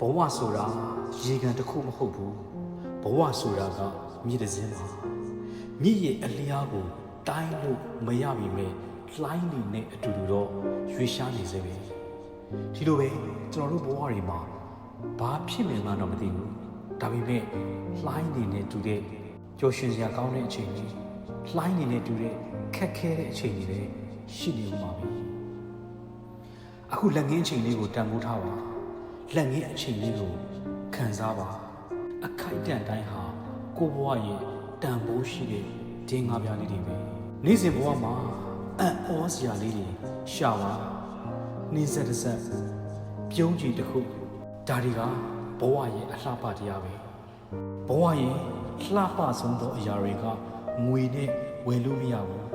ဘဝဆိုတာရေကန်တစ်ခုမဟုတ်ဘူးဘဝဆိုတာကမြစ်တစ်စင်းပါမြစ်ရဲ့အလျားကိုတိုင်းလို့မရပြီမဲ့လှိုင်းနေနဲ့အတူတူတော့ရွေးရှားနေစေပဲဒီလိုပဲကျွန်တော်တို့ဘဝတွေမှာဘာဖြစ်နေမှတော့မသိဘူးဒါပေမဲ့လှိုင်းနေနဲ့တူတဲ့ကြော်ရှင်စရာကောင်းတဲ့အချိန်ကြီးလှိုင်းနေနဲ့တူတဲ့ခက်ခဲတဲ့အချိန်ကြီးလည်းရှိနေမှာပဲအခုလက်ငင်းအချိန်လေးကိုတန်ဖိုးထားပါ လက်ငင်းအချိန်လေးကိုခံစားပါအခိုက်အတန့်တိုင်းဟာကိုယ့်ဘဝရဲ့တန်ဖိုးရှိတဲ့ဒင်းငါးပြားလေးတွေပဲနေ့စဉ်ဘဝမှာအံ့ဩစရာလေးတွေရှာပါနှင်းဆက်တစ်ဆက်ပြုံးကြည့်တစ်ခုဒါတွေကဘဝရဲ့အလှပတရားပဲဘဝရဲ့လှပဆုံးသောအရာတွေကငွေနဲ့ဝယ်လို့မရဘူး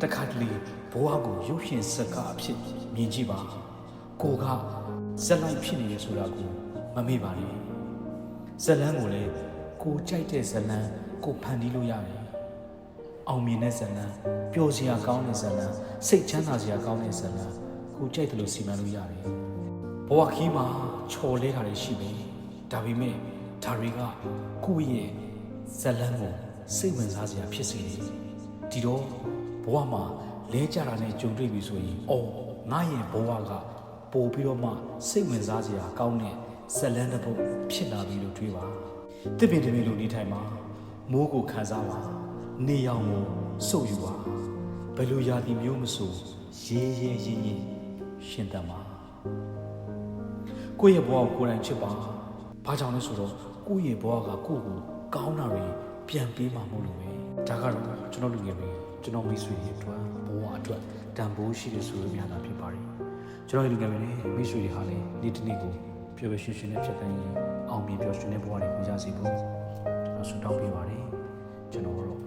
တခါတလေဘဝကိုရုပ်ရှင်စကားအဖြစ်မြင်ကြည့်ပါကိုက ဇက်လိုက်ဖြစ်နေရဆိုတာကိုမမေ့ပါနဲ့ဇက်လန်းကိုလည်းကိုကြိုက်တဲ့ဇက်လန်းကိုဖန်တီးလို့ရတယ်အောင်မြင်တဲ့ဇာတ်လမ်းပျော်စရာကောင်းတဲ့ဇာတ်လမ်းစိတ်ချမ်းသာစရာကောင်းတဲ့ဇာတ်လမ်းကိုကြိုက်တယ်လို့စီမံလို့ရတယ်ဘဝခီးမှာချော်လဲတာတွေရှိပြီဒါပေမဲ့ဒါတွေကကိုယ့်ရဲ့ဇာတ်လမ်းကိုစိတ်ဝင်စားစရာဖြစ်စေတယ်ဒီတော့ဘဝမှာလဲကြတာနဲ့ကြုံတွေ့ပြီဆိုရင်အော်ငါရဲ့ဘဝက ပို့ပြီးတော့မှစိတ်ဝင်စားစရာကောင်းတဲ့ဇာတ်လမ်းတစ်ပုဒ်ဖြစ်လာပြီလို့တွေးပါတစ်ပင်တစ်ပင်လိုနေထိုင်မှာမိုးကိုခံစားပါနေရောင်ကိုစုပ်ယူပါဘယ်လိုရာသီမျိုးမဆိုရေးရေးရင်းရင်းရှင်သန်ပါကိုယ့်ရဲ့ဘဝကိုကိုယ်တိုင်ချစ်ပါဘာကြောင့်လဲဆိုတော့ကိုယ့်ရဲ့ဘဝကကိုယ့်ကိုကောင်းတာတွေပြန်ပေးမှာမဟုတ်လို့ပဲဒါကတော့ကျွန်တော်လူငယ်တွေကျွန်တော်မိတ်ဆွေတွေအတွက်ဘဝအတွက်တန်ဖိုးရှိတဲ့ဆိုလိုများတာဖြစ်ပါတယ် ကျွန်တော်ဒီကံပဲမိရွှေတွေဟာလေနေ့တစ်နေ့ကိုပျော်ပျော်ရွှင်ရွှင်နဲ့ဖြတ်သန်းရင်အောင်မြင်ပျော်ရွှင်တဲ့ဘဝတွေကိုရရှိဖို့ကျွန်တော်ဆုတောင်းပေးပါတယ်ကျွန်တော်တို့